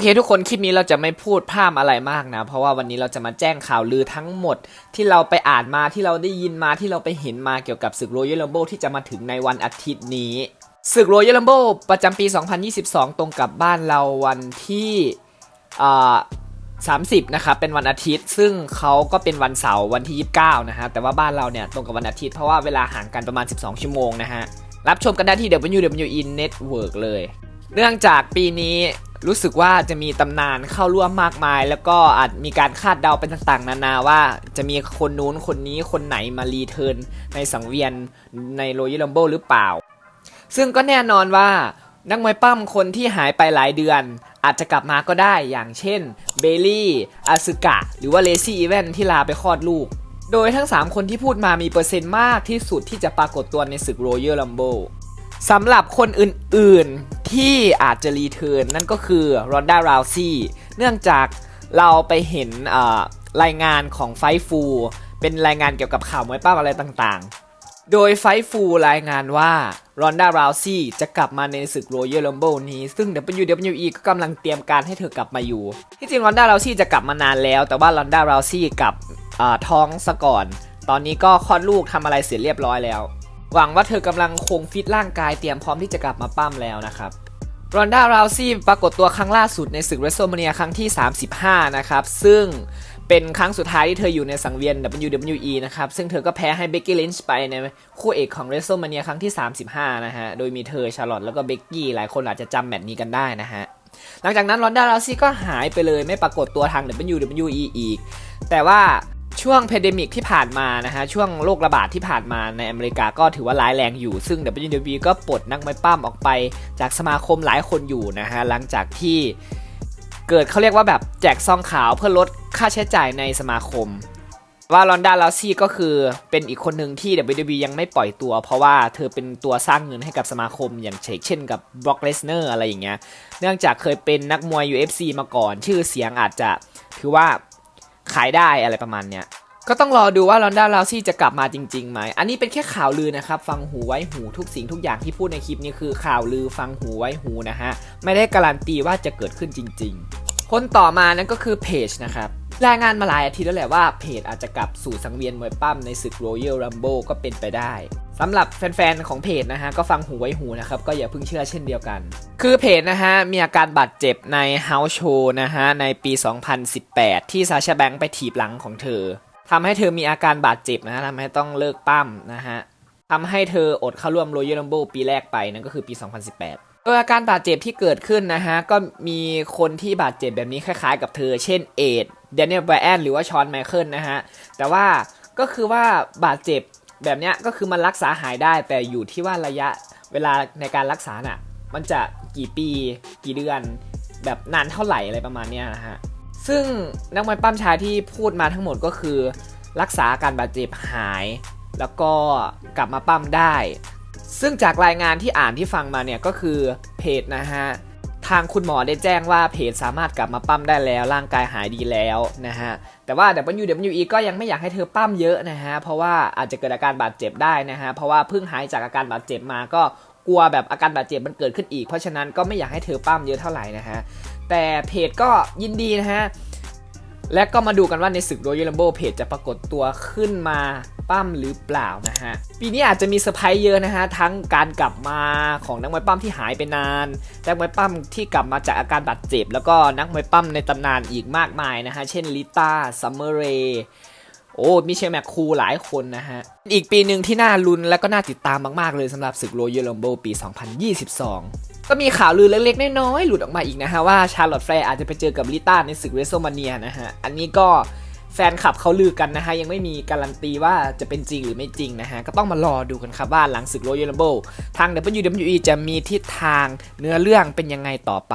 เคทุกคนคลิปนี้เราจะไม่พูดพร่ำอะไรมากนะ เพราะว่าวันนี้เราจะมาแจ้งข่าวลือทั้งหมด ที่เราไปอ่านมาที่เราได้ยินมาที่เราไปเห็นมาเกี่ยวกับศึก Royal Rumble ที่จะมาถึงในวันอาทิตย์นี้ศึก Royal Rumble ประจำปี 2022 ตรงกับบ้านเราวันที่อ่า30 นะครับ เป็นวันอาทิตย์ ซึ่งเขาก็เป็นวันเสาร์วันที่ 29 นะฮะ แต่ว่าบ้านเราเนี่ยตรงกับวันอาทิตย์ เพราะว่าเวลาห่างกันประมาณ 12 ชั่วโมงนะฮะ รับชมกันได้ที่ WWE Network เลย เนื่องจากปีนี้ รู้สึกว่าจะมีตำนานเข้าร่วมมากมาย แล้วก็อาจมีการคาดเดาเป็นต่างๆ นานาว่าจะมีคนนู้นคนนี้คนไหนมารีเทิร์นในสังเวียนใน Royal Rumble หรือเปล่า ซึ่งก็แน่นอนว่านักมวยปั้มคนที่หายไปหลายเดือน อาจจะกลับมาก็ได้อย่างเช่นเบลลี่อาซึกะ หรือว่าเลซี่อีเวนที่ลาไปคลอดลูก โดยทั้ง 3 คนที่พูดมามีเปอร์เซ็นต์มากที่สุดที่จะปรากฏตัวในศึก Royal Rumble สำหรับคนอื่นๆ ที่อาจจะรีเทิร์นนั่นก็คือรอนด้าราวซี่เนื่องจากเราไปเห็นรายงานของไฟฟูเป็นรายงานเกี่ยวกับข่าวมวยป้าอะไรต่างๆ โดยไฟฟูรายงานว่ารอนด้าราวซี่จะกลับมาในศึก Royal Rumble นี้ ซึ่ง WWE ก็กำลังเตรียมการให้เธอกลับมาอยู่ ที่จริงรอนด้าราวซี่จะกลับมานานแล้ว แต่ว่ารอนด้าราวซี่กับท้องซะก่อน ตอนนี้ก็คลอดลูกทำอะไรเสร็จเรียบร้อยแล้ว หวังว่าเธอกำลังคงฟิตร่างกายเตรียมพร้อมที่จะกลับมาปั้มแล้วนะครับรอนด้าราวซี่ปรากฏตัวครั้งล่าสุดในศึก WrestleMania ครั้งที่ 35 นะครับ ซึ่งเป็นครั้งสุดท้ายที่เธออยู่ในสังเวียน WWE นะครับ ซึ่งเธอก็แพ้ให้เบกกี้ลินช์ไปในคู่เอกของ WrestleMania ครั้งที่ 35 นะฮะ โดยมีเธอชาร์ลอตแล้วก็เบกกี้หลายคนอาจจะจำแมตช์นี้กันได้นะฮะ หลังจากนั้นรอนด้าราวซี่ก็หายไปเลยไม่ปรากฏตัวทาง WWE อีก แต่ว่า ช่วงเพเดมิกที่ผ่านมานะฮะช่วงโรคระบาดที่ผ่านมาในอเมริกาก็ถือว่าร้ายแรงอยู่ ซึ่ง WWE ก็ปลดนักมวยปั้มออกไป จากสมาคมหลายคนอยู่นะฮะหลังจากที่เกิดเขาเรียกว่าแบบแจกซองขาวเพื่อลดค่าใช้จ่ายในสมาคม ว่าลอนดาลาวซี่ก็คือเป็นอีกคนหนึ่งที่ WWE ยังไม่ปล่อยตัว เพราะว่าเธอเป็นตัวสร้างเงินให้กับสมาคม อย่างเช่นกับบล็อกเลสเนอร์อะไรอย่างเงี้ยเนื่องจากเคยเป็นนักมวย UFC มาก่อน ชื่อเสียงอาจจะถือว่า ขายได้อะไรประมาณเนี้ยก็ต้องรอดูว่าลอนดาลาวซี่จะกลับมาจริงๆไหม อันนี้เป็นแค่ข่าวลือนะครับ ฟังหูไว้หูทุกสิ่งทุกอย่างที่พูดในคลิปนี้คือข่าวลือฟังหูไว้หูนะฮะ ไม่ได้การันตีว่าจะเกิดขึ้นจริง ๆ คนต่อมานั่นก็คือเพจนะครับรายงานมาหลายอาทิตย์แล้วแหละว่าเพจอาจจะกลับสู่สังเวียนมวยปั้มในศึก Royal Rumble ก็เป็นไปได้ สำหรับแฟนๆของเพจนะฮะก็ฟังหูไว้หูนะครับก็อย่าเพิ่งเชื่อเช่นเดียวกัน คือเพจนะฮะมีอาการบาดเจ็บใน House Show นะฮะในปี 2018 ที่ซาชาแบงค์ไปถีบหลังของเธอทำให้เธอมีอาการบาดเจ็บนะฮะทำให้ต้องเลิกปั้มนะฮะทำให้เธออดเข้าร่วม Royal Rumble ปีแรกไปนั่นก็คือปี 2018 โดยอาการบาดเจ็บที่เกิดขึ้นนะฮะก็มีคนที่บาดเจ็บแบบนี้คล้ายๆ กับเธอ เช่นเอดเดน i ยลไบแอนหรือว่าชอนไมเคิลนะฮะแต่ว่าก็คือว่าบาดเจ็บ แบบเนี้ยก็คือมันรักษาหายได้ แต่อยู่ที่ว่าระยะเวลาในการรักษาน่ะ มันจะกี่ปี กี่เดือน แบบนานเท่าไหร่อะไรประมาณเนี้ยนะฮะ ซึ่งนักมวยปั้มชายที่พูดมาทั้งหมดก็คือ รักษาอาการบาดเจ็บหาย แล้วก็กลับมาปั้มได้ ซึ่งจากรายงานที่อ่านที่ฟังมาเนี่ยก็คือเพจนะฮะ ทางคุณหมอได้แจ้งว่าเพจสามารถกลับมาปั้มได้แล้ว ร่างกายหายดีแล้วนะฮะ แต่ว่า WWE ก็ยังไม่อยากให้เธอปั้มเยอะนะฮะ เพราะว่าอาจจะเกิดอาการบาดเจ็บได้นะฮะ เพราะว่าเพิ่งหายจากอาการบาดเจ็บมาก็กลัวแบบอาการบาดเจ็บมันเกิดขึ้นอีก เพราะฉะนั้นก็ไม่อยากให้เธอปั้มเยอะเท่าไหร่นะฮะ แต่เพจก็ยินดีนะฮะ และก็มาดูกันว่าในศึก Royal Rumble เพจจะปรากฏตัวขึ้นมาปั้มหรือเปล่านะฮะ ปีนี้อาจจะมีเซอร์ไพรส์เยอะนะฮะ ทั้งการกลับมาของนักมวยปั้มที่หายไปนานนักมวยปั้มที่กลับมาจากอาการบาดเจ็บ แล้วก็นักมวยปั้มในตำนานอีกมากมายนะฮะ เช่นลิต้าซัมเมอร์เรย์โอ้มิเชลแมคคูหลายคนนะฮะ อีกปีหนึ่งที่น่าลุ้นและก็น่าติดตามมาก ๆ เลยสำหรับศึก Royal Rumble ปี 2022 ก็มีข่าวลือเล็กๆ น้อยๆ หลุดออกมาอีกนะฮะ ว่าชาร์ลอตแฟร์อาจจะไปเจอกับลิต้าในศึกเรโซมาเนียนะฮะ อันนี้ก็แฟนคลับเขาลือกันนะฮะ ยังไม่มีการันตีว่าจะเป็นจริงหรือไม่จริงนะฮะ ก็ต้องมารอดูกันครับว่าหลังศึกโรยัลเบิลทาง WWE จะมีทิศทางเนื้อเรื่องเป็นยังไงต่อไป